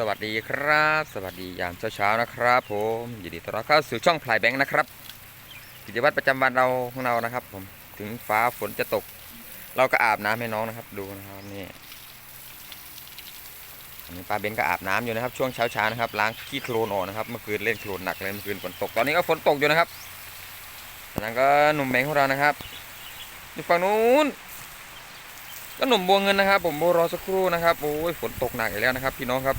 สวัสดีครับ สวัสดียามเช้าๆนะครับผมยินดีต้อนรับเข้าสู่ช่องพลายแบงค์นะครับ กิจวัตรประจำวันเราของเรานะครับ ผมถึงฟ้าฝนจะตก เราก็อาบน้ำให้น้องนะครับ ดูนะครับนี่อันนี้ป้าเบนก็อาบน้ำอยู่นะครับ ช่วงเช้าๆนะครับล้างขี้โคลนออกนะครับเมื่อคืนเล่นโคลนหนักเลยเมื่อคืนฝนตกตอนนี้ก็ฝนตกอยู่นะครับจากนั้นก็หนุ่มแบงค์ของเรานะครับอยู่ฝั่งนู้นก็หนุ่มบัวเงินนะครับ ผมโบรอสักครู่นะครับโอ้ยฝนตกหนักอีกแล้วนะครับ พี่น้องครับ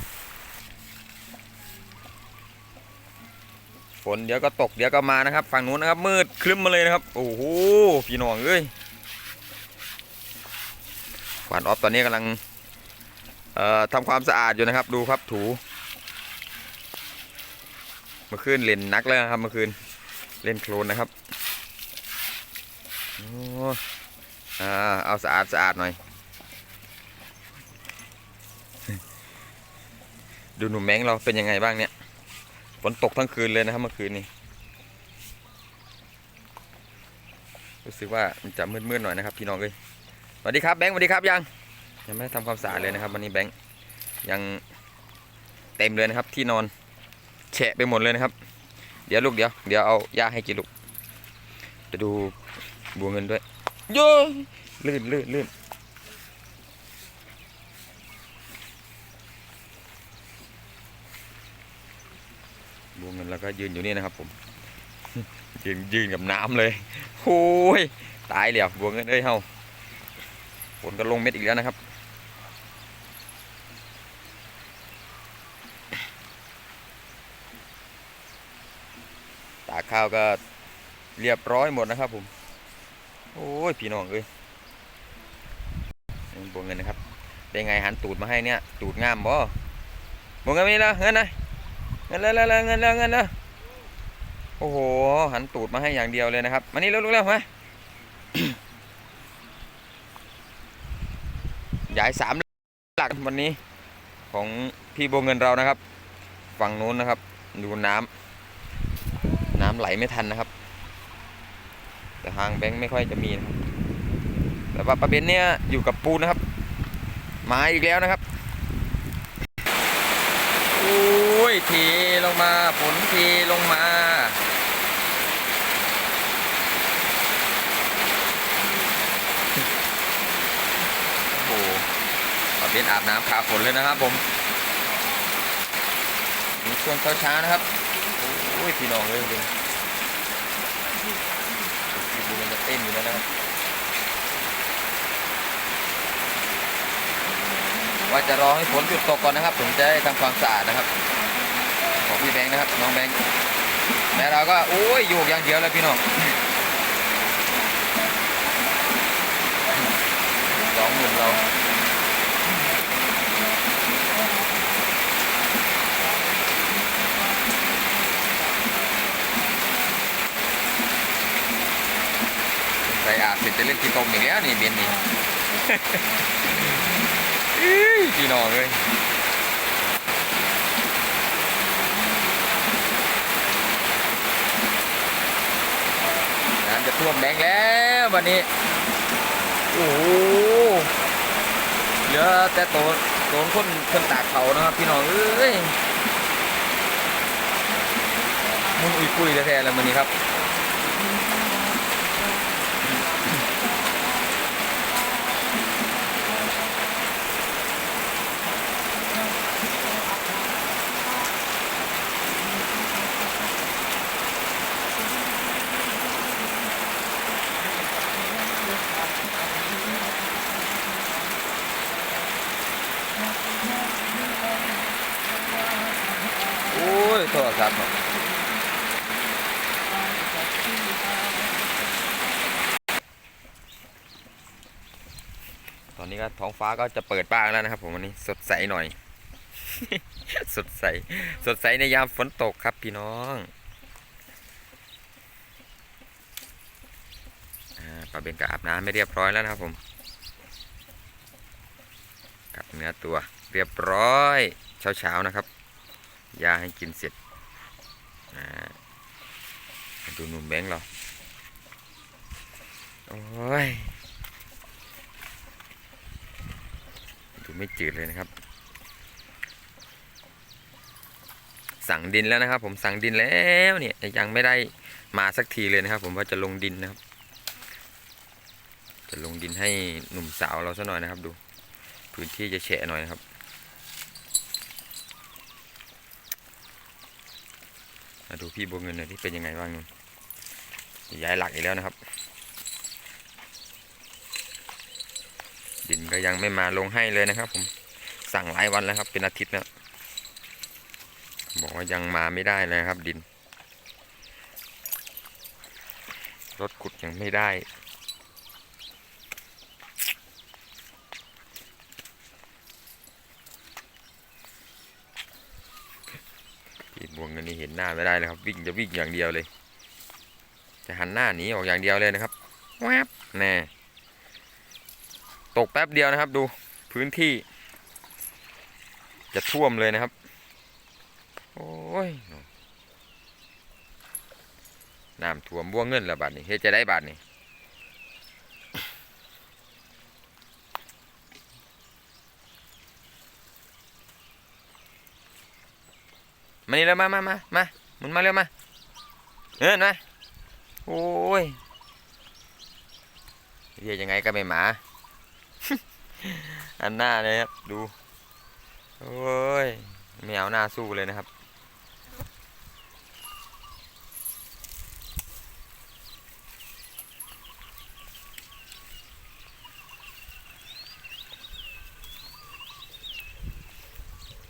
นเดี๋ยวก็ตกเดี๋ยวก็มานะครับ ฝั่งนู้นนะครับ มืดคลึ้มมาเลยนะครับ โอ้โหพี่น้องเอ้ยขวานออฟตอนนี้กำลังเอ่อทำความสะอาดอยู่นะครับ ดูครับถูเมื่อคืนเล่นนักเลยนะครับเมื่อคืนเล่นโคลนนะครับโอ้อ่าเอาสะอาดสะอาดหน่อย ดูหนุ่มแมงเราเป็นยังไงบ้างเนี่ย ฝนตกทั้งคืนเลยนะครับเมื่อคืนนี้ รู้สึกว่ามันจะมืดๆหน่อยนะครับพี่น้องเอ้ยสวัสดีครับแบงค์สวัสดีครับยังยังไม่ได้ทำความสะอาดเลยนะครับ วันนี้แบงค์ยังเต็มเลยนะครับ ที่นอนแฉะไปหมดเลยนะครับ เดี๋ยวลูกเดี๋ยวเดี๋ยวเอายาให้กินลูกจะดูบัวเงินด้วยโย้ยลื่นลื่นลื่น บัวเงินแล้วก็ยืนอยู่นี่นะครับ ผม ยืนยืนกับน้ำเลยโอ้ยตายแล้วบัวเงินเอ้ยเฮาฝนก็ลงเม็ดอีกแล้วนะครับตากข้าวก็เรียบร้อยหมดนะครับผม โอ้ยพี่น้องเอ้ยบัวเงินนะครับ เป็นไงหันตูดมาให้เนี่ย ตูดงามบ่บัวเงินมีแล้วเงินนะ เงินแล้วแล้วเงินแล้วเงินแล้วโอ้โห หันตูดมาให้อย่างเดียวเลยนะครับ มานี่เร็วๆเร็วมายายสามหลักวันนี้ของพี่โบเงินเรานะครับ ฝั่งนู้นนะครับ ดูน้ำน้ำไหลไม่ทันนะครับ แต่ทางแบงค์ไม่ค่อยจะมีนะครับแต่ว่าประเบนเนี่ยอยู่กับปูนะครับ มาอีกแล้วนะครับ โอ้ย เทลงมาฝนเทลงมาโอ้โหปะเป็นอาบน้ำขาฝนเลยนะครับผมมีช่วงเช้าๆนะครับโอ้ยพี่น้องเลยดูพี่ดูมันจะเต้นอยู่แล้วนะครับว่าจะรอให้ฝนหยุดตกก่อนนะครับ ผมจะได้ทำความสะอาดนะครับ พี่แบงค์นะครับน้องแบงค์แม่เราก็โอ้ยอยู่อย่างเดียวเลยพี่น้องสองหมื่นเราใส่อาบเสร็จจะเล่นกีตงอีกแล้วนี่เบียนนี่อื้อพี่น้องเลยำจะท่วมแดงแล้ววันนี้ โอ้โหเหลือแต่โตนโตนคนคนตากเขานะครับพี่น้องเอ้ยมุนอุยปุยแท้ๆแล้วมันนี้ครับ โอ้ ยโทรศัพท์เนาะตอนนี้ก็ท้องฟ้าก็จะเปิดบ้างแล้วนะครับ ผมวันนี้สดใสหน่อย สดใส สดใสในยามฝนตกครับพี่น้องปลาเบนก็อาบน้ำไม่เรียบร้อยแล้วนะครับผมกับเนื้อตัวเรียบร้อยเช้าๆนะครับยาให้กินเสร็จอ่ามา ดูหนุ่มแบงค์เรา โอ้ย ดูไม่จืดเลยนะครับ สั่งดินแล้วนะครับ ผมสั่งดินแล้วเนี่ยยังไม่ได้มาสักทีเลยนะครับ ผมว่าจะลงดินนะครับ จะลงดินให้หนุ่มสาวเราซะหน่อยนะครับดู พื้นที่จะแฉะหน่อยนะครับมาดูพี่บัวเงินหน่อยที่เป็นยังไงบ้างนุ่น ย้ายหลักอีกแล้วนะครับ ดินก็ยังไม่มาลงให้เลยนะครับ ผมสั่งหลายวันแล้วครับ เป็นอาทิตย์แล้วบอกว่ายังมาไม่ได้เลยครับ ดิน รถขุดยังไม่ได้บวงเงินนี่เห็นหน้าไม่ได้เลยครับ วิ่งจะวิ่งอย่างเดียวเลย จะหันหน้าหนีออกอย่างเดียวเลยนะครับแวบแน่ตกแป๊บเดียวนะครับดูพื้นที่ จะท่วมเลยนะครับ โอ้ยน้ำท่วมบัวงเงินละบาทนี่เฮ็ดจะได้บาทนี่มานี่แล้วมามามามามุนมาเร็วมาเอินมา โอ้ยเรียกยังไงก็ไม่หมา อันหน้าเลยครับดู โอ้ยไม่เอาหน้าสู้เลยนะครับ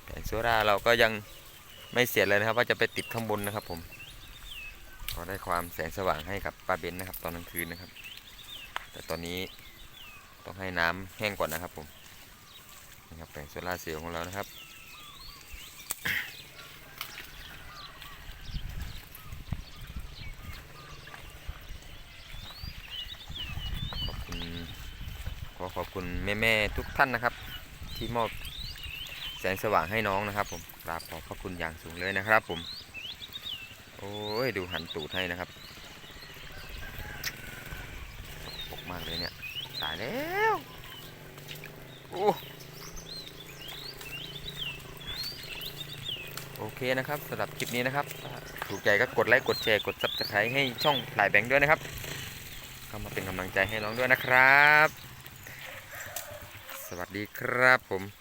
แผงโซดาเราก็ยังไม่เสร็จเลยนะครับ ว่าจะไปติดข้างบนนะครับผม ก็ได้ความแสงสว่างให้กับป้าเบนนะครับ ตอนกลางคืนนะครับ แต่ตอนนี้ต้องให้น้ำแห้งก่อนนะครับผมนี่ครับแผงโซลาเซลล์ของเรานะครับขอบคุณขอขอบคุณแม่ๆทุกท่านนะครับ ที่มอบแสงสว่างให้น้องนะครับ ผมกราบขอบพระคุณอย่างสูงเลยนะครับผม โอ้ย ดูหันตูดให้นะครับปกมากเลยเนี่ย ตายแล้วโอ้โอเคนะครับสำหรับคลิปนี้นะครับ ถูกใจก็กดไลค์กดแชร์กด subscribe ให้ช่องพลายแบงค์ด้วยนะครับ เข้ามาเป็นกำลังใจให้น้องด้วยนะครับ สวัสดีครับผม